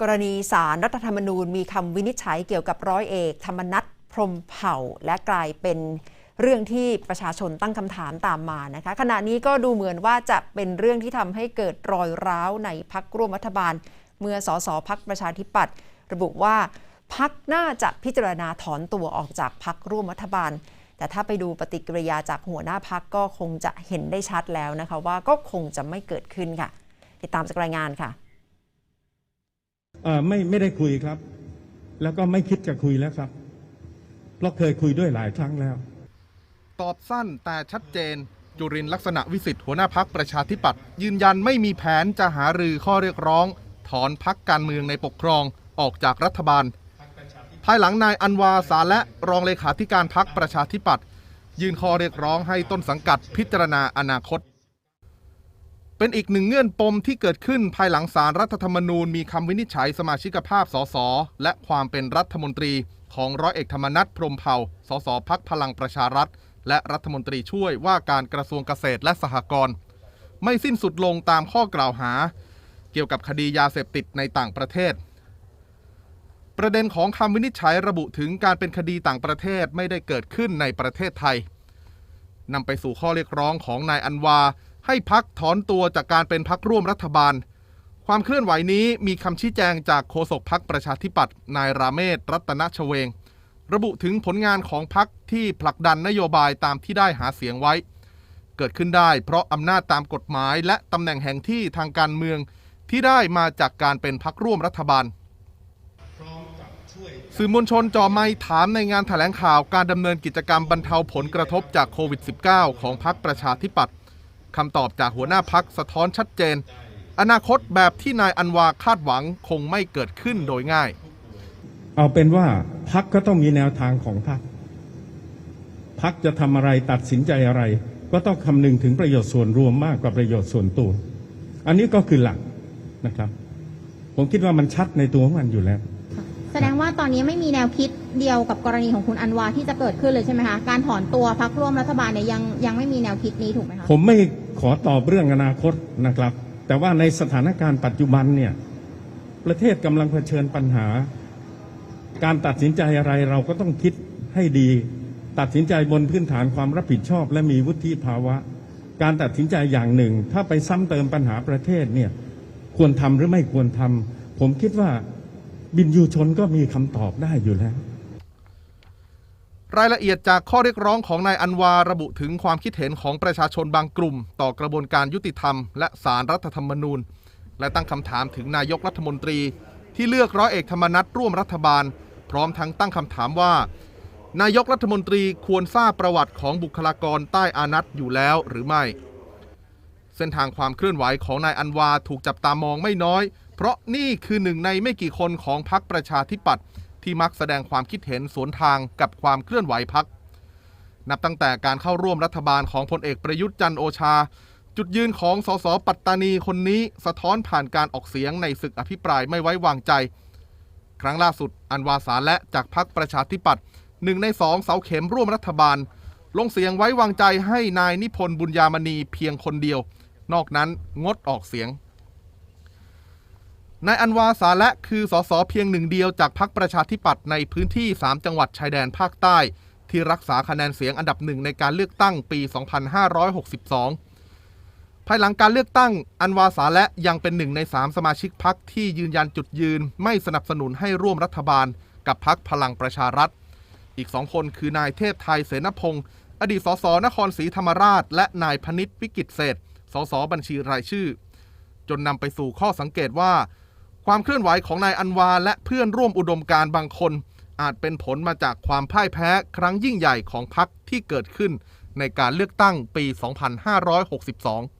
กรณีสารรัฐธรรมนูญมีคำวินิจฉัยเกี่ยวกับร้อยเอก ธรรมนัฐพรมเผ่า และกลายเป็นเรื่องที่ประชาชนตั้งคำถามตามมานะคะ ขณะนี้ก็ดูเหมือนว่าจะเป็นเรื่องที่ทำให้เกิดรอยร้าวในพักร่วมรัฐบาล เมื่อสสพักประชาธิปัตย์ระบุว่าพักน่าจะพิจารณาถอนตัวออกจากพักร่วมรัฐบาล แต่ถ้าไปดูปฏิกิริยาจากหัวหน้าพักก็คงจะเห็นได้ชัดแล้วนะคะว่าก็คงจะไม่เกิดขึ้นค่ะ ติดตามจากรายงานค่ะ ไม่ไม่ได้คุยครับ แล้วก็ไม่คิดจะคุยแล้วครับ เพราะเคยคุยด้วยหลายครั้งแล้ว ตอบสั้นแต่ชัดเจน จุรินลักษณะวิสิทธิ์หัวหน้าพักประชาธิปัตย์ยืนยันไม่มีแผนจะหารือข้อเรียกร้อง ถอนพักการเมืองในปกครองออกจากรัฐบาล ภายหลังนายอันวาสาและรองเลขาธิการพักประชาธิปัตย์ยื่นข้อเรียกร้องให้ต้นสังกัดพิจารณาอนาคต เป็นอีกหนึ่งเงื่อนปมที่เกิดขึ้นภายหลังสารรัฐธรรมนูญมีคำวินิจฉัยสมาชิกภาพสสและความเป็นรัฐมนตรีของร้อยเอกธรรมนัฐพรมเผ่าสสพักพลังประชารัฐ และรัฐมนตรีช่วยว่าการกระทรวงเกษตรและสหกรณ์ไม่สิ้นสุดลงตามข้อกล่าวหา เกี่ยวกับคดียาเสพติดในต่างประเทศ ประเด็นของคำวินิจฉัยระบุถึงการเป็นคดีต่างประเทศไม่ได้เกิดขึ้นในประเทศไทยนำไปสู่ข้อเรียกร้องของนายอันวา ให้พักถอนตัวจากการเป็นพักร่วมรัฐบาล ความเคลื่อนไหวนี้มีคำชี้แจงจากโฆษกพักประชาธิปัตย์นายราเมศรัตนชเวง ระบุถึงผลงานของพักที่ผลักดันนโยบายตามที่ได้หาเสียงไว้ เกิดขึ้นได้เพราะอำนาจตามกฎหมายและตำแหน่งแห่งที่ทางการเมืองที่ได้มาจากการเป็นพักร่วมรัฐบาลสื่อมวลชนจอไม้ถามในงานแถลงข่าวการดำเนินกิจกรรมบรรเทาผลกระทบจากโควิด -19 ของพักประชาธิปัตย์ คำตอบจากหัวหน้าพักสะท้อนชัดเจน อนาคตแบบที่นายอันวาคาดหวังคงไม่เกิดขึ้นโดยง่าย เอาเป็นว่าพักก็ต้องมีแนวทางของพักพักจะทำอะไรตัดสินใจอะไร ก็ต้องคำนึงถึงประโยชน์ส่วนรวมมากกว่าประโยชน์ส่วนตัว อันนี้ก็คือหลักนะครับ ผมคิดว่ามันชัดในตัวของมันอยู่แล้ว แสดงว่าตอนนี้ไม่มีแนวคิดเดียวกับกรณีของคุณอันวาที่จะเกิดขึ้นเลยใช่ไหมคะ การถอนตัวพักร่วมรัฐบาลเนี่ยยังยังไม่มีแนวคิดนี้ถูกไหมคะ ผมไม่ขอตอบเรื่องอนาคตนะครับ แต่ว่าในสถานการณ์ปัจจุบันเนี่ย ประเทศกำลังเผชิญปัญหา การตัดสินใจอะไรเราก็ต้องคิดให้ดี ตัดสินใจบนพื้นฐานความรับผิดชอบ และมีวุฒิภาวะ การตัดสินใจอย่างหนึ่ง ถ้าไปซ้ำเติมปัญหาประเทศเนี่ยควรทำหรือไม่ควรทำผมคิดว่า บินยูชนก็มีคำตอบได้อยู่แล้ว รายละเอียดจากข้อเรียกร้องของนายอันวาระบุถึงความคิดเห็นของประชาชนบางกลุ่ม ต่อกระบวนการยุติธรรม และสารรัฐธรรมนูญ และตั้งคำถามถึงนายกรัฐมนตรี ที่เลือกร้อยเอกธรรมนัฐร่วมรัฐบาล พร้อมทั้งตั้งคำถามว่า นายกรัฐมนตรีควรทราบประวัติของบุคลากรใต้อานัตอยู่แล้วหรือไม่ เส้นทางความเคลื่อนไหวของนายอันวาถูกจับตามองไม่น้อย เพราะนี่คือหนึ่งในไม่กี่คนของพรรคประชาธิปัตย์ที่มักแสดงความคิดเห็นสวนทางกับความเคลื่อนไหวพรรคนับตั้งแต่การเข้าร่วมรัฐบาลของพลเอกประยุทธ์จันโอชา จุดยืนของสสปัตตานีคนนี้สะท้อนผ่านการออกเสียงในศึกอภิปรายไม่ไว้วางใจ ครั้งล่าสุดอันวาสาและจากพรรคประชาธิปัตย์หนึ่งในสองเสาเข็มร่วมรัฐบาล ลงเสียงไว้วางใจให้นายนิพนธ์บุญยามณีเพียงคนเดียว นอกนั้นงดออกเสียง นายอันวาสาและคือสสเพียงหนึ่งเดียวจากพรรคประชาธิปัตย์ในพื้นที่ 3 จังหวัดชายแดนภาคใต้ ที่รักษาคะแนนเสียงอันดับหนึ่งในการเลือกตั้งปี 2562 ภายหลังการเลือกตั้งอันวาสาและยังเป็นหนึ่งใน 3 สมาชิกพรรคที่ยืนยันจุดยืน ไม่สนับสนุนให้ร่วมรัฐบาล กับพรรคพลังประชารัฐ อีกสองคนคือนายเทพไทยเสนพงศ์อดีตสสนครศรีธรรมราช และนายพนิษฐ์วิกิตเศษสสบัญชีรายชื่อ จนนำไปสู่ข้อสังเกตว่า ความเคลื่อนไหวของนายอันวาและเพื่อนร่วมอุดมการบางคน อาจเป็นผลมาจากความพ่ายแพ้ครั้งยิ่งใหญ่ของพรรคที่เกิดขึ้นในการเลือกตั้งปี 2562